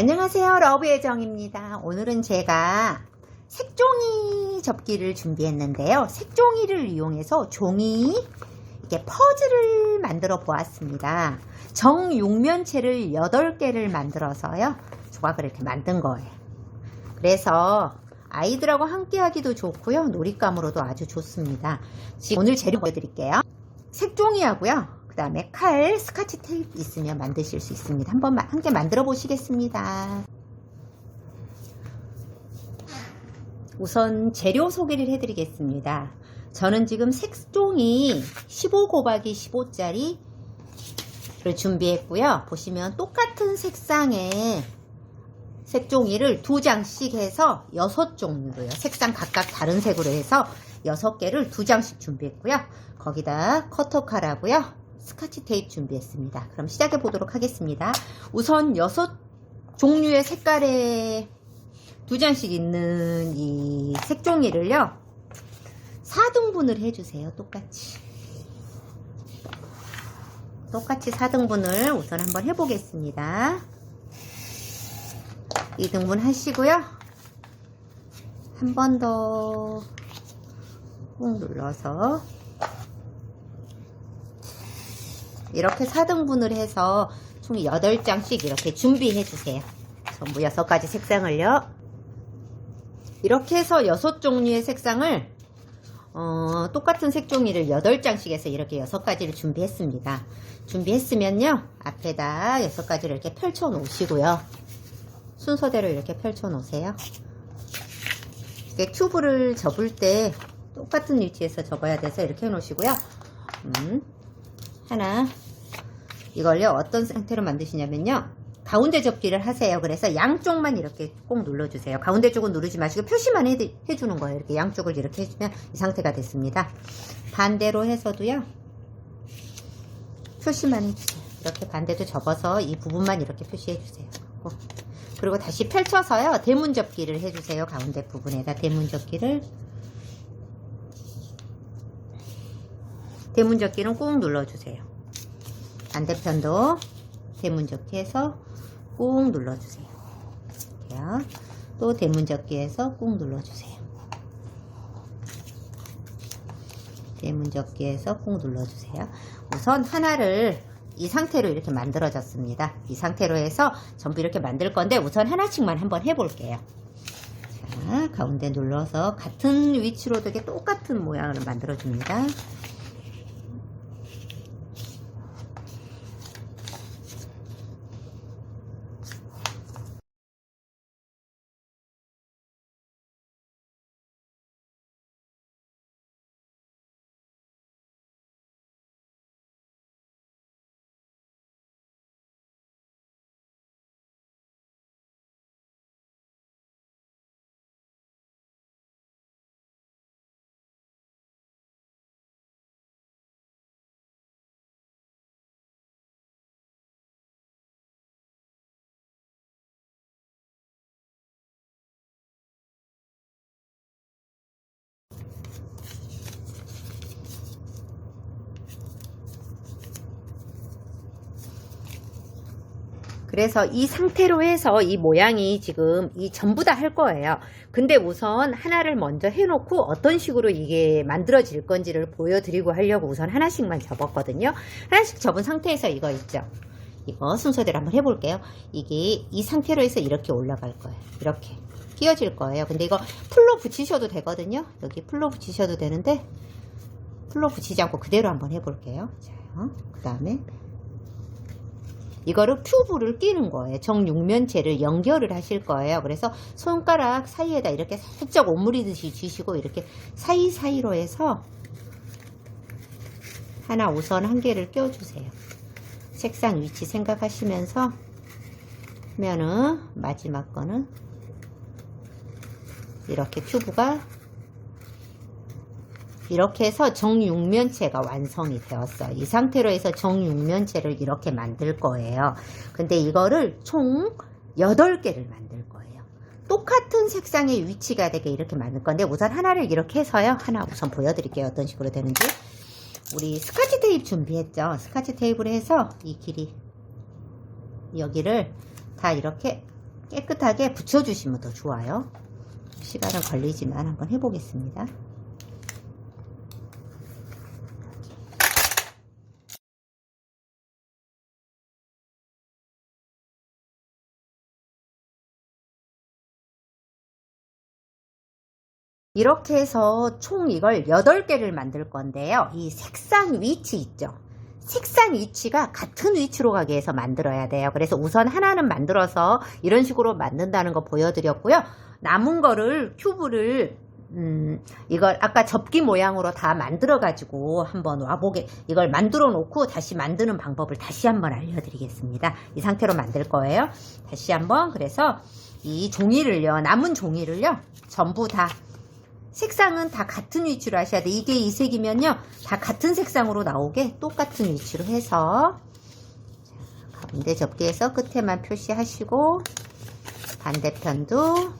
안녕하세요. 러브의 정입니다. 오늘은 제가 색종이 접기를 준비했는데요. 색종이를 이용해서 종이 이렇게 퍼즐을 만들어 보았습니다. 정육면체를 8개를 만들어서요. 조각을 이렇게 만든 거예요. 그래서 아이들하고 함께 하기도 좋고요. 놀잇감으로도 아주 좋습니다. 지금 오늘 재료 보여드릴게요. 색종이하고요. 그 다음에 칼, 스카치 테이프 있으면 만드실 수 있습니다. 한번 마- 함께 만들어 보시겠습니다. 우선 재료 소개를 해드리겠습니다. 저는 지금 색종이 15 곱하기 15짜리 를 준비했고요. 보시면 똑같은 색상의 색종이를 두 장씩 해서 여섯 종류로요. 색상 각각 다른 색으로 해서 여섯 개를 두 장씩 준비했고요. 거기다 커터칼하고요. 스카치 테이프 준비했습니다. 그럼 시작해 보도록 하겠습니다. 우선 여섯 종류의 색깔의 두 장씩 있는 이 색종이를요. 4등분을 해주세요. 똑같이. 똑같이 4등분을 우선 한번 해보겠습니다. 2등분 하시고요. 한 번 더 꾹 눌러서 이렇게 4등분을 해서 총 8장씩 이렇게 준비해 주세요. 전부 6가지 색상을요. 이렇게 해서 6종류의 색상을 어, 똑같은 색종이를 8장씩 해서 이렇게 6가지를 준비했습니다. 준비했으면요. 앞에다 6가지를 이렇게 펼쳐 놓으시고요. 순서대로 이렇게 펼쳐 놓으세요. 이렇게 큐브를 접을 때 똑같은 위치에서 접어야 돼서 이렇게 해 놓으시고요. 음, 하나. 이걸요 어떤 상태로 만드시냐면요. 가운데 접기를 하세요. 그래서 양쪽만 이렇게 꼭 눌러주세요. 가운데 쪽은 누르지 마시고 표시만 해, 해주는 거예요. 이렇게 양쪽을 이렇게 해주면 이 상태가 됐습니다. 반대로 해서도요. 표시만 해주세요. 이렇게 반대도 접어서 이 부분만 이렇게 표시해 주세요. 어. 그리고 다시 펼쳐서요. 대문 접기를 해주세요. 가운데 부분에다 대문 접기를 대문접기는 꾹 눌러주세요. 반대편도 대문접기해서 꾹 눌러주세요. 또 대문접기해서 꾹 눌러주세요. 대문접기해서 꾹 눌러주세요. 우선 하나를 이 상태로 이렇게 만들어졌습니다. 이 상태로 해서 전부 이렇게 만들 건데 우선 하나씩만 한번 해볼게요. 자, 가운데 눌러서 같은 위치로 되게 똑같은 모양을 만들어줍니다. 그래서 이 상태로 해서 이 모양이 지금 이 전부 다 할 거예요. 근데 우선 하나를 먼저 해놓고 어떤 식으로 이게 만들어질 건지를 보여드리고 하려고 우선 하나씩만 접었거든요. 하나씩 접은 상태에서 이거 있죠. 이거 순서대로 한번 해볼게요. 이게 이 상태로 해서 이렇게 올라갈 거예요. 이렇게 끼워질 거예요. 근데 이거 풀로 붙이셔도 되거든요. 여기 풀로 붙이셔도 되는데 풀로 붙이지 않고 그대로 한번 해볼게요. 자, 그 다음에 이거를 큐브를 끼는 거예요. 정육면체를 연결을 하실 거예요. 그래서 손가락 사이에다 이렇게 살짝 오므리듯이 쥐시고 이렇게 사이사이로 해서 하나 우선 한 개를 껴주세요. 색상 위치 생각하시면서 하면은 마지막 거는 이렇게 큐브가 이렇게 해서 정육면체가 완성이 되었어요. 이 상태로 해서 정육면체를 이렇게 만들 거예요. 근데 이거를 총 8개를 만들 거예요. 똑같은 색상의 위치가 되게 이렇게 만들 건데 우선 하나를 이렇게 해서요. 하나 우선 보여드릴게요. 어떤 식으로 되는지. 우리 스카치 테이프 준비했죠. 스카치 테이프를 해서 이 길이 여기를 다 이렇게 깨끗하게 붙여주시면 더 좋아요. 시간은 걸리지만 한번 해보겠습니다. 이렇게 해서 총 이걸 8개를 만들 건데요. 이 색상 위치 있죠? 색상 위치가 같은 위치로 가게 해서 만들어야 돼요. 그래서 우선 하나는 만들어서 이런 식으로 만든다는 거 보여드렸고요. 남은 거를 큐브를 음, 이걸 아까 접기 모양으로 다 만들어 가지고 한번 와보게 이걸 만들어 놓고 다시 만드는 방법을 다시 한번 알려드리겠습니다. 이 상태로 만들 거예요. 다시 한번 그래서 이 종이를요 남은 종이를요 전부 다 색상은 다 같은 위치로 하셔야 돼. 이게 이 색이면요. 다 같은 색상으로 나오게 똑같은 위치로 해서 자, 가운데 접기에서 끝에만 표시하시고 반대편도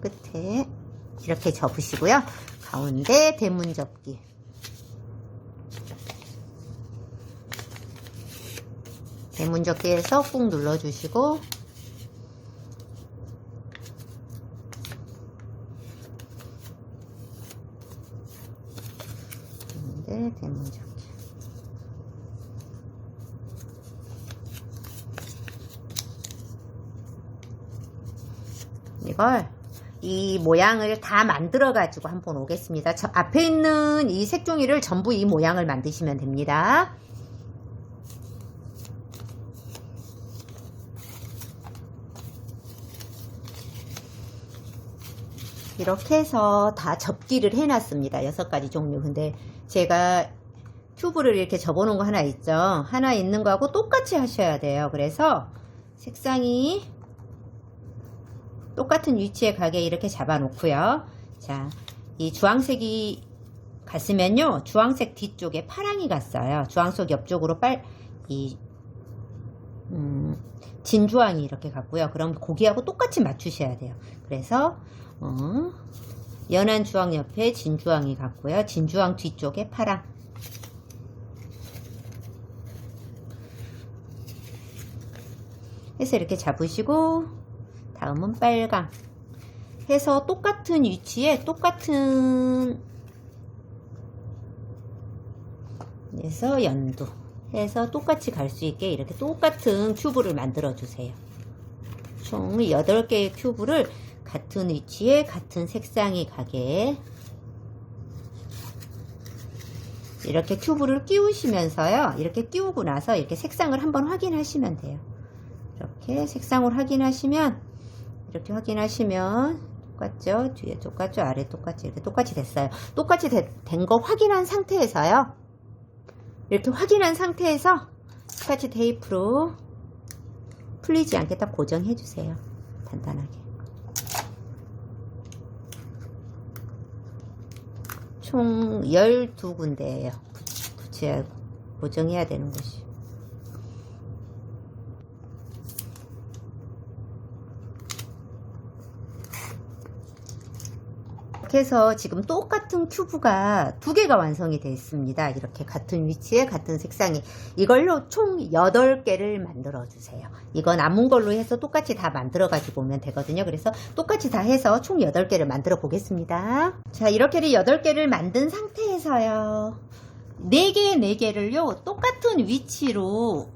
끝에 이렇게 접으시고요. 가운데 대문 접기 대문 접기에서 꾹 눌러주시고 가운데 대문 접기 이걸 이 모양을 다 만들어 가지고 한번 오겠습니다. 저 앞에 있는 이 색종이를 전부 이 모양을 만드시면 됩니다. 이렇게 해서 다 접기를 해놨습니다. 여섯 가지 종류. 근데 제가 큐브를 이렇게 접어놓은 거 하나 있죠. 하나 있는 거하고 똑같이 하셔야 돼요. 그래서 색상이 똑같은 위치에 가게 이렇게 잡아 놓고요. 자, 이 주황색이 갔으면요. 주황색 뒤쪽에 파랑이 갔어요. 주황색 옆쪽으로 빨, 이, 음, 진주황이 이렇게 갔고요. 그럼 고기하고 똑같이 맞추셔야 돼요. 그래서, 어, 연한 주황 옆에 진주황이 갔고요. 진주황 뒤쪽에 파랑. 해서 이렇게 잡으시고, 다음은 빨강. 해서 똑같은 위치에 똑같은 해서 연두 해서 똑같이 갈 수 있게 이렇게 똑같은 큐브를 만들어 주세요. 총 8개의 큐브를 같은 위치에 같은 색상이 가게 이렇게 큐브를 끼우시면서요. 이렇게 끼우고 나서 이렇게 색상을 한번 확인하시면 돼요. 이렇게 색상을 확인하시면 이렇게 확인하시면 똑같죠? 뒤에 똑같죠? 아래 똑같이 이렇게 똑같이 됐어요. 똑같이 된 거 확인한 상태에서요. 이렇게 확인한 상태에서 스카치 테이프로 풀리지 않게 딱 고정해 주세요. 간단하게. 총 12군데예요. 붙여야 고정해야 되는 곳이. 이렇게 해서 지금 똑같은 큐브가 두 개가 완성이 되어 있습니다. 이렇게 같은 위치에 같은 색상이 이걸로 총 8개를 만들어 주세요. 이거 남은 걸로 해서 똑같이 다 만들어 가지고 오면 되거든요. 그래서 똑같이 다 해서 총 8개를 만들어 보겠습니다. 자 이렇게 8개를 만든 상태에서요. 4개, 4개를요 똑같은 위치로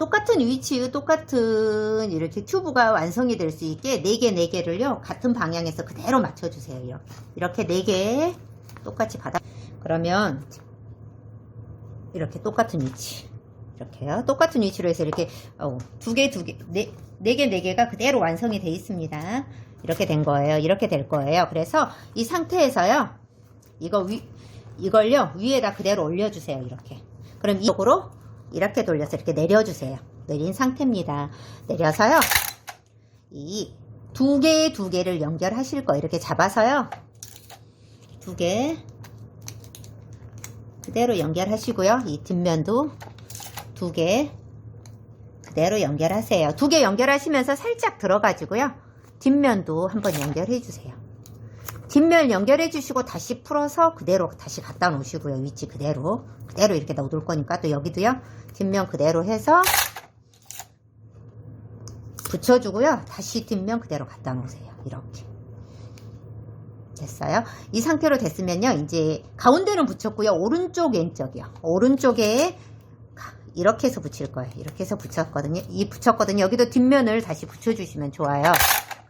똑같은 위치의 똑같은 이렇게 큐브가 완성이 될 수 있게 4개, 4개를요, 같은 방향에서 그대로 맞춰주세요. 이렇게. 이렇게 4개 똑같이 받아. 그러면, 이렇게 똑같은 위치. 이렇게요. 똑같은 위치로 해서 이렇게, 어, 두 개, 두 개, 네, 네 개, 네 개가 그대로 완성이 돼 있습니다. 이렇게 된 거예요. 이렇게 될 거예요. 그래서 이 상태에서요, 이거 위, 이걸요, 위에다 그대로 올려주세요. 이렇게. 그럼 이쪽으로 이렇게 돌려서 이렇게 내려주세요. 내린 상태입니다. 내려서요. 이 두 개, 두 개를 연결하실 거 이렇게 잡아서요. 두 개. 그대로 연결하시고요. 이 뒷면도 두 개. 그대로 연결하세요. 두 개 연결하시면서 살짝 들어가지고요. 뒷면도 한번 연결해 주세요. 뒷면 연결해 주시고 다시 풀어서 그대로 다시 갖다 놓으시고요. 위치 그대로. 그대로 이렇게 넣어둘 거니까 또 여기도요. 뒷면 그대로 해서 붙여주고요. 다시 뒷면 그대로 갖다 놓으세요. 이렇게. 됐어요. 이 상태로 됐으면요. 이제 가운데는 붙였고요. 오른쪽 왼쪽이요. 오른쪽에 가- 이렇게 해서 붙일 거예요. 이렇게 해서 붙였거든요. 이 붙였거든요. 여기도 뒷면을 다시 붙여주시면 좋아요.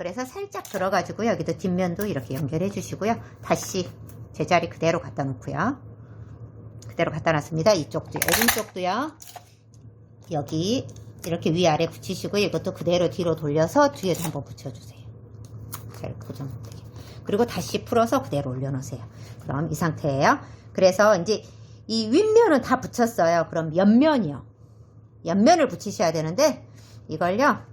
그래서 살짝 들어가지고 여기도 뒷면도 이렇게 연결해 주시고요. 다시 제자리 그대로 갖다 놓고요. 그대로 갖다 놨습니다. 이쪽도 오른쪽도요. 여기 이렇게 위아래 붙이시고 이것도 그대로 뒤로 돌려서 뒤에도 한번 붙여주세요. 잘 고정되게. 그리고 다시 풀어서 그대로 올려놓으세요. 그럼 이 상태예요. 그래서 이제 이 윗면은 다 붙였어요. 그럼 옆면이요. 옆면을 붙이셔야 되는데 이걸요.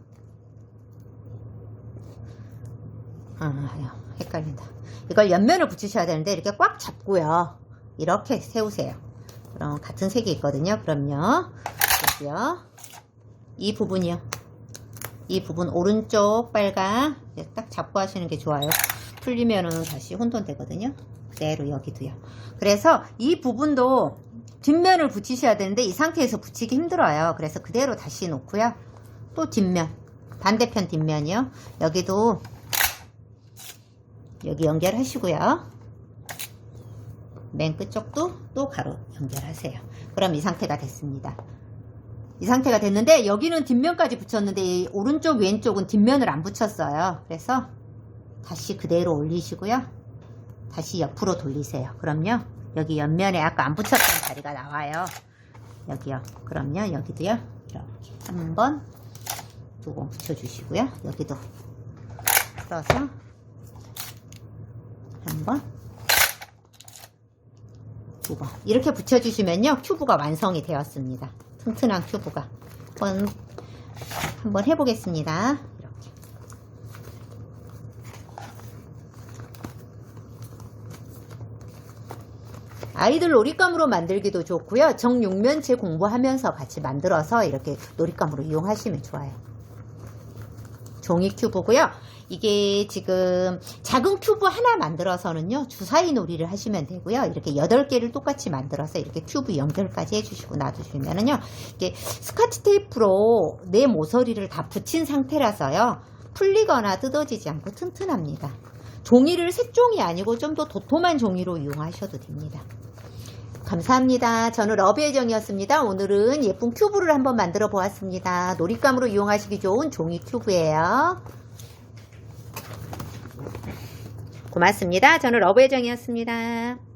아, 헷갈린다. 이걸 옆면을 붙이셔야 되는데 이렇게 꽉 잡고요. 이렇게 세우세요. 그럼 같은 색이 있거든요. 그럼요. 여기요. 이 부분이요. 이 부분 오른쪽 이렇게 딱 잡고 하시는 게 좋아요. 풀리면은 다시 혼돈 되거든요. 그대로 여기도요. 그래서 이 부분도 뒷면을 붙이셔야 되는데 이 상태에서 붙이기 힘들어요. 그래서 그대로 다시 놓고요. 또 뒷면 반대편 뒷면이요. 여기도 여기 연결하시고요. 맨 끝쪽도 또 가로 연결하세요. 그럼 이 상태가 됐습니다. 이 상태가 됐는데 여기는 뒷면까지 붙였는데 이 오른쪽 왼쪽은 뒷면을 안 붙였어요. 그래서 다시 그대로 올리시고요. 다시 옆으로 돌리세요. 그럼요. 여기 옆면에 아까 안 붙였던 자리가 나와요. 여기요. 그럼요. 여기도요. 이렇게 한 번, 두 번 붙여주시고요. 여기도 풀어서 한 번, 두 번. 이렇게 붙여주시면요. 큐브가 완성이 되었습니다. 튼튼한 큐브가. 한번, 한번 해보겠습니다. 이렇게. 아이들 놀잇감으로 만들기도 좋고요. 정육면체 공부하면서 같이 만들어서 이렇게 놀잇감으로 이용하시면 좋아요. 종이 큐브고요. 이게 지금 작은 큐브 하나 만들어서는요. 주사위 놀이를 하시면 되고요. 이렇게 8개를 똑같이 만들어서 이렇게 큐브 연결까지 해주시고 놔두시면은요. 이게 스카치 테이프로 내 모서리를 다 붙인 상태라서요. 풀리거나 뜯어지지 않고 튼튼합니다. 종이를 색종이 아니고 좀 더 도톰한 종이로 이용하셔도 됩니다. 감사합니다. 저는 러브혜정이었습니다. 오늘은 예쁜 큐브를 한번 만들어 보았습니다. 놀잇감으로 이용하시기 좋은 종이 큐브예요. 고맙습니다. 저는 러브혜정이었습니다.